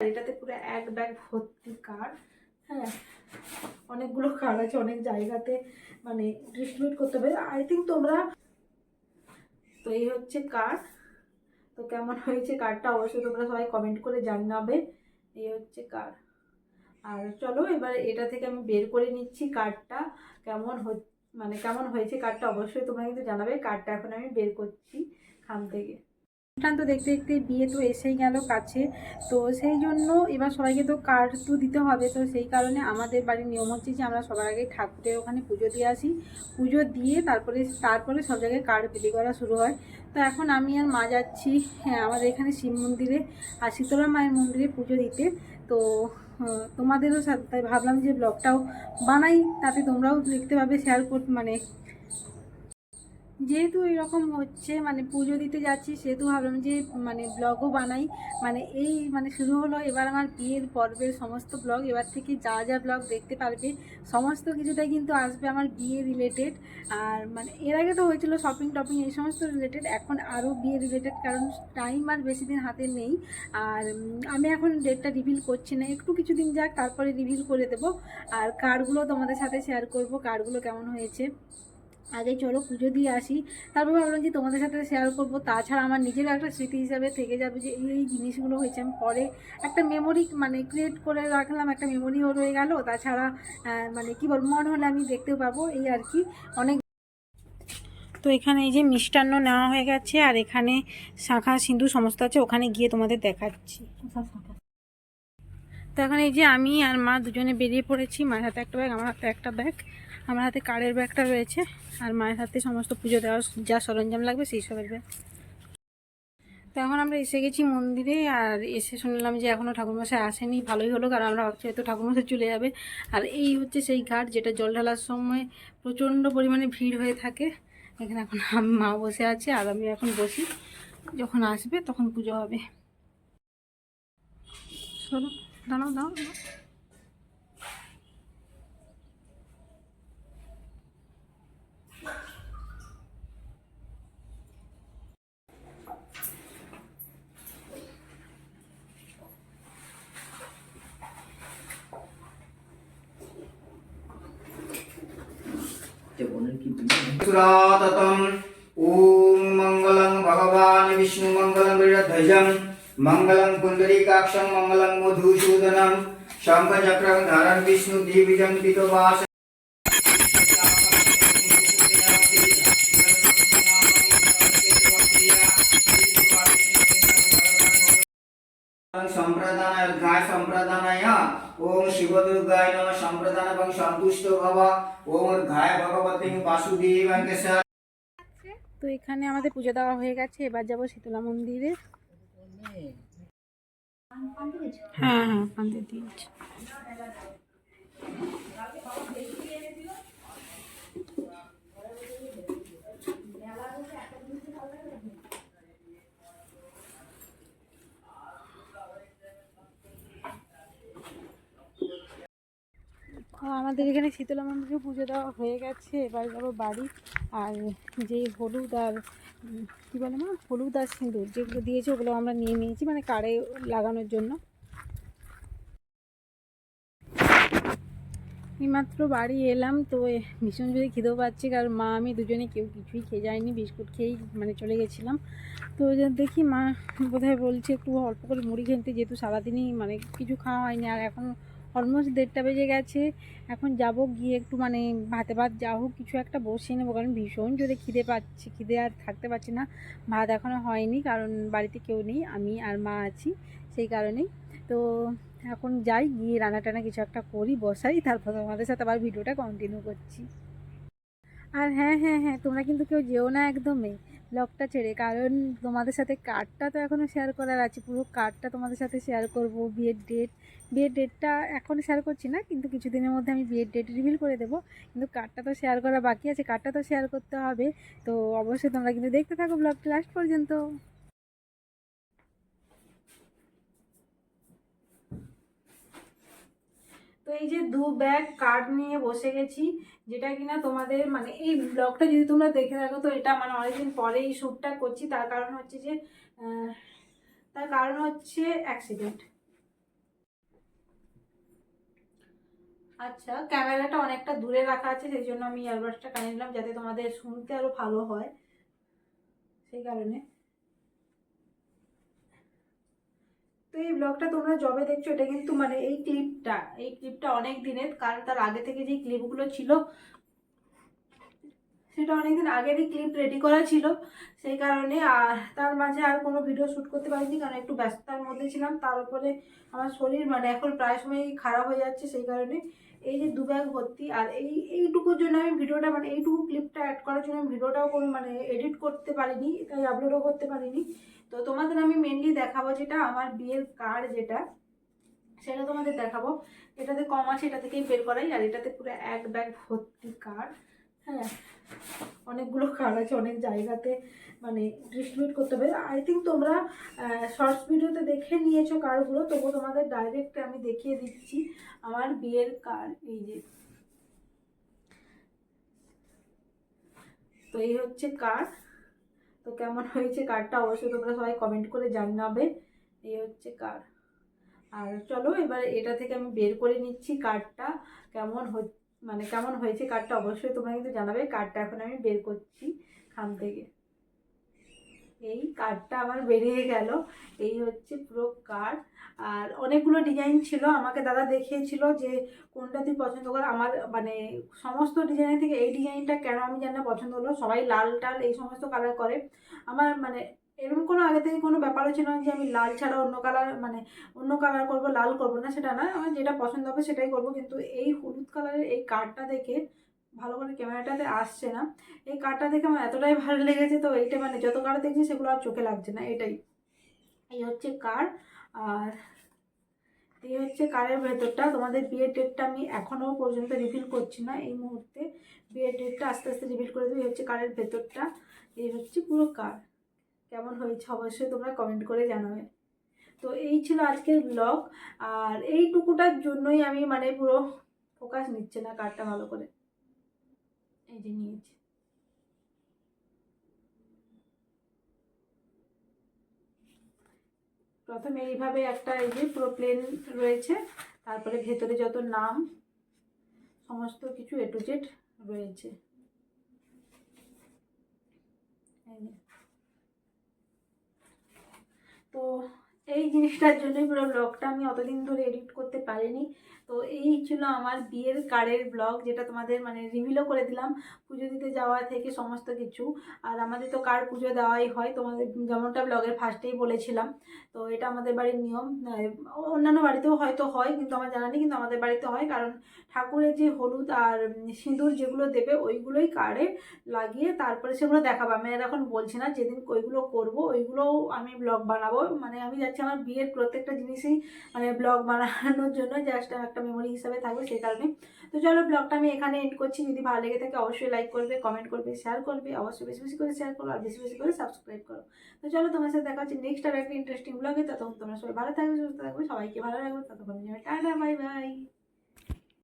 এটাতে পুরো এক ব্যাগ ভর্তি কার্ড হ্যাঁ অনেকগুলো কার্ড আছে, অনেক জায়গাতে মানে ডিস্ট্রিবিউট করতে হবে। আই থিঙ্ক তোমরা তো এই হচ্ছে কার্ড তো কেমন হয়েছে কার্ডটা অবশ্যই তোমরা সবাই কমেন্ট করে জানাবে। এই হচ্ছে কার্ড আর চলো এবার এটা থেকে আমি বের করে নিচ্ছি কার্ডটা কেমন মানে কেমন হয়েছে কার্ডটা অবশ্যই তোমরা কিন্তু জানাবে। কার্ডটা এখন আমি বের করছি খাম থেকে। তো দেখতে দেখতে বিয়ে তো এসেই গেল কাছে। তো সেই জন্য এবার সবাইকে তো কার্ড তো দিতে হবে। তো সেই কারণে আমাদের বাড়ির নিয়ম হচ্ছে যে আমরা সবার আগে ঠাকুরের ওখানে পুজো দিয়ে আসি। পুজো দিয়ে তারপরে তারপরে সব জায়গায় কার্ড বিলি করা শুরু হয়। তো এখন আমি আর মা যাচ্ছি হ্যাঁ আমাদের এখানে শিব মন্দিরে আর শীতলা মায়ের মন্দিরে পুজো দিতে। তো তোমাদেরও তাই ভাবলাম যে ব্লগটাও বানাই, তাতে তোমরাও দেখতে পাবে শেয়ার কর মানে যেহেতু এরকম হচ্ছে মানে পুজো দিতে যাচ্ছি, সেহেতু ভাবলাম যে মানে ব্লগও বানাই। মানে এই মানে শুরু হলো, এবার আমার বিয়ের পর্বের সমস্ত ব্লগ এবার থেকে যা যা ব্লগ দেখতে পারবে, সমস্ত কিছুটাই কিন্তু আসবে আমার বিয়ে রিলেটেড আর মানে এর আগে তো হয়েছিল শপিং টপিং এই সমস্ত রিলেটেড এখন আরও বিয়ে রিলেটেড কারণ টাইম আর বেশি দিন হাতে নেই। আর আমি এখন ডেটটা রিভিল করছি না, একটু কিছুদিন যাক, তারপরে রিভিল করে দেবো। আর কার্ডগুলো তোমাদের সাথে শেয়ার করব কার্ডগুলো কেমন হয়েছে। আগে চলো পুজো দিয়ে আসি। তারপর ভাবলাম যে তোমাদের সাথে শেয়ার করব। তাছাড়া আমার নিজেরও একটা স্মৃতি হিসাবে থেকে যাবে যে এই জিনিসগুলো হয়েছে। আমি পরে একটা মেমোরি মানে ক্রিয়েট করে রাখলাম, একটা মেমোরিও রয়ে গেল। তাছাড়া মানে কি বল মন হলে আমি দেখতেও পাবো এই আর কি। অনেক তো এখানে এই যে মিষ্টান্ন নেওয়া হয়ে গেছে, আর এখানে শাঁখা সিন্ধু সমস্ত আছে। ওখানে গিয়ে তোমাদের দেখাচ্ছি। তো এখন এই যে আমি আর মা দুজনে বেরিয়ে পড়েছি। মায়ের হাতে একটা ব্যাগ আমার হাতে একটা ব্যাগ আমার হাতে কার্ডের ব্যাগটা রয়েছে আর মায়ের হাতে সমস্ত পুজো দেওয়ার যা সরঞ্জাম লাগবে সেই সবের ব্যাগ। তো এখন আমরা এসে গেছি মন্দিরে আর এসে শুনলাম যে এখনও ঠাকুরমশাই আসেনি, ভালোই হলো কারণ আমরা ভাবছি হয়তো ঠাকুরমশাই চলে যাবে। আর এই হচ্ছে সেই ঘাট যেটা জল ঢালার সময় প্রচণ্ড পরিমাণে ভিড় হয়ে থাকে। এখানে এখন মা বসে আছে আর আমি এখন বসি। যখন আসবে তখন পুজো হবে। চলো দাঁড়াও দাঁড়াও। सुराततम् ॐ मङ्गलं भगवान् विष्णुमङ्गलं वीरध्वजं मङ्गलं पुण्डरीकाक्षं मङ्गलं मधुसूदनं शङ्खचक्रं धरन् विष्णुद्विजं पितुवास সম্প্রদানায় গায় সম্প্রদানায় ওম শিবদুর্গায় নম সম্প্রদান এবং সন্তুষ্ট ভব। ওম গায় ভগবতী বাসুদেবাঙ্কে তো এখানে আমাদের পুজো দেওয়া হয়ে গেছে এবার যাব শীতলা মন্দিরে। হ্যাঁ হ্যাঁ পান্তে দিয়েছি। আমাদের এখানে শীতলা মন্দিরে পুজো দেওয়া হয়ে গেছে। এবার যাব বাড়ি। আর যে হলুদ আর কী বলে মা? হলুদ আর সিঁদুর যেগুলো দিয়েছে, ওগুলো আমরা নিয়ে নিয়েছি মানে কারে লাগানোর জন্য। এইমাত্র বাড়ি এলাম, তো ভীষণ জোরে খিদেও পাচ্ছে, কারণ মা, আমি দুজনে কেউ কিছুই খেয়ে যায়নি বিস্কুট খেয়েই মানে চলে গেছিলাম। তো দেখি মা বোধহয় বলছে, একটু অল্প করে মুড়ি খেতে যেহেতু সারাদিনই মানে কিছু খাওয়া হয়নি, আর এখন অলমোস্ট দেড়টা বেজে গেছে। এখন যাব গিয়ে একটু মানে ভাতে ভাত যা হোক কিছু একটা বসিয়ে নেব, কারণ ভীষণ জোরে খিদে পাচ্ছি, খিদে আর থাকতে পারছি না। ভাত এখনও হয়নি, কারণ বাড়িতে কেউ নেই, আমি আর মা আছি, সেই কারণেই। তো এখন যাই, গিয়ে রান্না টানা কিছু একটা করি, বসাই, তারপর তোমাদের সাথে আবার ভিডিওটা কন্টিনিউ করছি। আর হ্যাঁ হ্যাঁ হ্যাঁ তোমরা কিন্তু কেউ যেও না একদমই ব্লগটা ছেড়ে, কারণ তোমাদের সাথে কার্ডটা তো এখনও শেয়ার করার আছে, পুরো কার্ডটা তোমাদের সাথে শেয়ার করব, বিয়ের ডেট বিয়ের ডেটটা এখন শেয়ার করছি না, কিন্তু কিছুদিনের মধ্যে আমি বিয়ের ডেট রিভিল করে দেবো, কিন্তু কার্ডটা তো শেয়ার করা বাকি আছে কার্ডটা তো শেয়ার করতে হবে, তো অবশ্যই তোমরা কিন্তু দেখতে থাকো ব্লগটা লাস্ট পর্যন্ত। তো এই যে দু ব্যাগ কার্ড নিয়ে বসে গেছি, যেটা কিনা তোমাদের মানে এই ব্লগটা যদি তোমরা দেখে থাকো, তো এটা মানে অনেকদিন পরে এই শ্যুটটা করছি। তার কারণ হচ্ছে যে তার কারণ হচ্ছে অ্যাক্সিডেন্ট আচ্ছা ক্যামেরাটা অনেকটা দূরে রাখা আছে, সেই জন্য আমি ইয়ারবাডসটা কানে নিলাম, যাতে তোমাদের শুনতে আরও ভালো হয়। সেই কারণে। তো এই ব্লগটা তোমরা জবে দেখছ, এটা কিন্তু মানে এই ক্লিপটা এই ক্লিপটা অনেক দিনের, কারণ তার আগে থেকে যে ক্লিপগুলো ছিল, সেটা অনেকদিন আগেরই ক্লিপ রেডি করা ছিল। সেই কারণে আর তার মাঝে আর কোনো ভিডিও শ্যুট করতে পারিনি, কারণ একটু ব্যস্ততার মধ্যে ছিলাম। তার উপরে আমার শরীর মানে এখন প্রায় সময় খারাপ হয়ে যাচ্ছে, সেই কারণে এই যে দু ব্যাগ ভর্তি আর এই, এইটুকুর জন্য আমি ভিডিওটা মানে এইটুকু ক্লিপটা অ্যাড করার জন্য আমি ভিডিওটাও মানে এডিট করতে পারিনি, তাই আপলোডও করতে পারিনি। তো তোমাদের আমি মেনলি দেখাবো যেটা আমার বিয়ের কার্ড যেটা, সেটা তোমাদের দেখাবো। এটাতে কম আছে, এটা থেকেই বের করাই, আর এটাতে পুরো এক ব্যাগ ভর্তি কার্ড হ্যাঁ। অনেকগুলো কার্ড আছে অনেক জায়গাতে। মানে ডিস্ট্রিবিউট করতে হবে। আই থিঙ্ক তোমরা শর্টস ভিডিওতে দেখে নিয়েছো কার্ডগুলো তবুও তোমাদের ডাইরেক্ট আমি দেখিয়ে দিচ্ছি আমার বিয়ের কার্ড এই যে। তো এই হচ্ছে কার্ড তো কেমন হয়েছে কার্ডটা অবশ্যই তোমরা সবাই কমেন্ট করে জানাবে। এই হচ্ছে কার্ড আর চলো, এবার এটা থেকে আমি বের করে নিচ্ছি কার্ডটা কেমন মানে কেমন হয়েছে কার্ডটা অবশ্যই তোমরা কিন্তু জানাবে। কার্ডটা এখন আমি বের করছি খাম থেকে। এই কার্ডটা আমার বেরিয়ে গেল। এই হচ্ছে পুরো কার্ড আর অনেকগুলো ডিজাইন ছিল। আমাকে দাদা দেখিয়েছিল যে কোনটা তুই পছন্দ কর। আমার মানে সমস্ত ডিজাইনের থেকে এই ডিজাইনটা কেন আমি জানি না পছন্দ হলো। সবাই লাল টাল এই সমস্ত কালার করে। আমার মানে এরকম কোনো আগে থেকে কোনো ব্যাপারও ছিল না যে আমি লাল ছাড়া অন্য কালার মানে অন্য কালার করব, লাল করব না, সেটা না। আমার যেটা পছন্দ হবে সেটাই করব। কিন্তু এই হলুদ কালারের এই কার্ডটা দেখে ভালো করে ক্যামেরাটাতে আসছে না। এই কার্ডটা দেখে আমার এতটাই ভালো লেগেছে তো এইটা মানে যত কার্ড দেখছি সেগুলো আর চোখে লাগছে না, এটাই। এই হচ্ছে কার্ড আর এই হচ্ছে কারের ভেতরটা। তোমাদের বিয়ের ডেটটা আমি এখনও পর্যন্ত রিভিল করছি না এই মুহূর্তে। বিয়ের ডেটটা আস্তে আস্তে রিভিল করে দেবো, এই হচ্ছে কারের ভেতরটা। এই হচ্ছে পুরো কার কেমন হয়েছে অবশ্যই তোমরা কমেন্ট করে জানাবে। তো এই ছিল আজকের ব্লগ আর এইটুকুটার জন্যই আমি মানে পুরো ফোকাস নিচ্ছে না কার্ডটা ভালো করে। এই যে নিয়েছি প্রথমে এইভাবে একটা এই যে পুরো প্লেন রয়েছে, তারপরে ভেতরে যত নাম, সমস্ত কিছু এ টু রয়েছে। তো এই জিনিসটার জন্যই পুরো ব্লগটা আমি অতদিন ধরে এডিট করতে পারিনি। তো এই ছিল আমার বিয়ের কার্ডের ব্লগ যেটা তোমাদের মানে রিভিলও করে দিলাম, পুজো দিতে যাওয়া থেকে সমস্ত কিছু। আর আমাদের তো কার্ড পুজো দেওয়াই হয়, তোমাদের যেমনটা ব্লগের ফার্স্টেই বলেছিলাম। তো এটা আমাদের বাড়ির নিয়ম অন্যান্য বাড়িতেও হয়তো হয়, কিন্তু আমার জানা নেই, কিন্তু আমাদের বাড়িতে হয়। কারণ ঠাকুরের যে হলুদ আর সিঁদুর যেগুলো দেবে, ওইগুলোই কার্ডে লাগিয়ে তারপরে সেগুলো দেখাবো। আমি এখন বলছি না, যেদিন ওইগুলো করব, ওইগুলোও আমি ব্লগ বানাবো। মানে আমি যাচ্ছি আমার বিয়ের প্রত্যেকটা জিনিসই মানে ব্লগ বানানোর জন্য জাস্ট একটা মেমোরি হিসাবে থাকবে সেই কারণে। তো চলো ব্লগটা আমি এখানে এন্ড করছি। যদি ভালো লেগে থাকে অবশ্যই লাইক করবে কমেন্ট করবে শেয়ার করবে, অবশ্যই বেশি বেশি করে শেয়ার করো আর বেশি বেশি করে সাবস্ক্রাইব করো। তো চলো তোমার সাথে দেখা হচ্ছে নেক্সট আর একটা ইন্টারেস্টিং ব্লগে ততক্ষণ তোমরা সবাই ভালো থাকবে, সুস্থ থাকবে, সবাইকে ভালো রাখবে। ততক্ষণ টাটা বাই বাই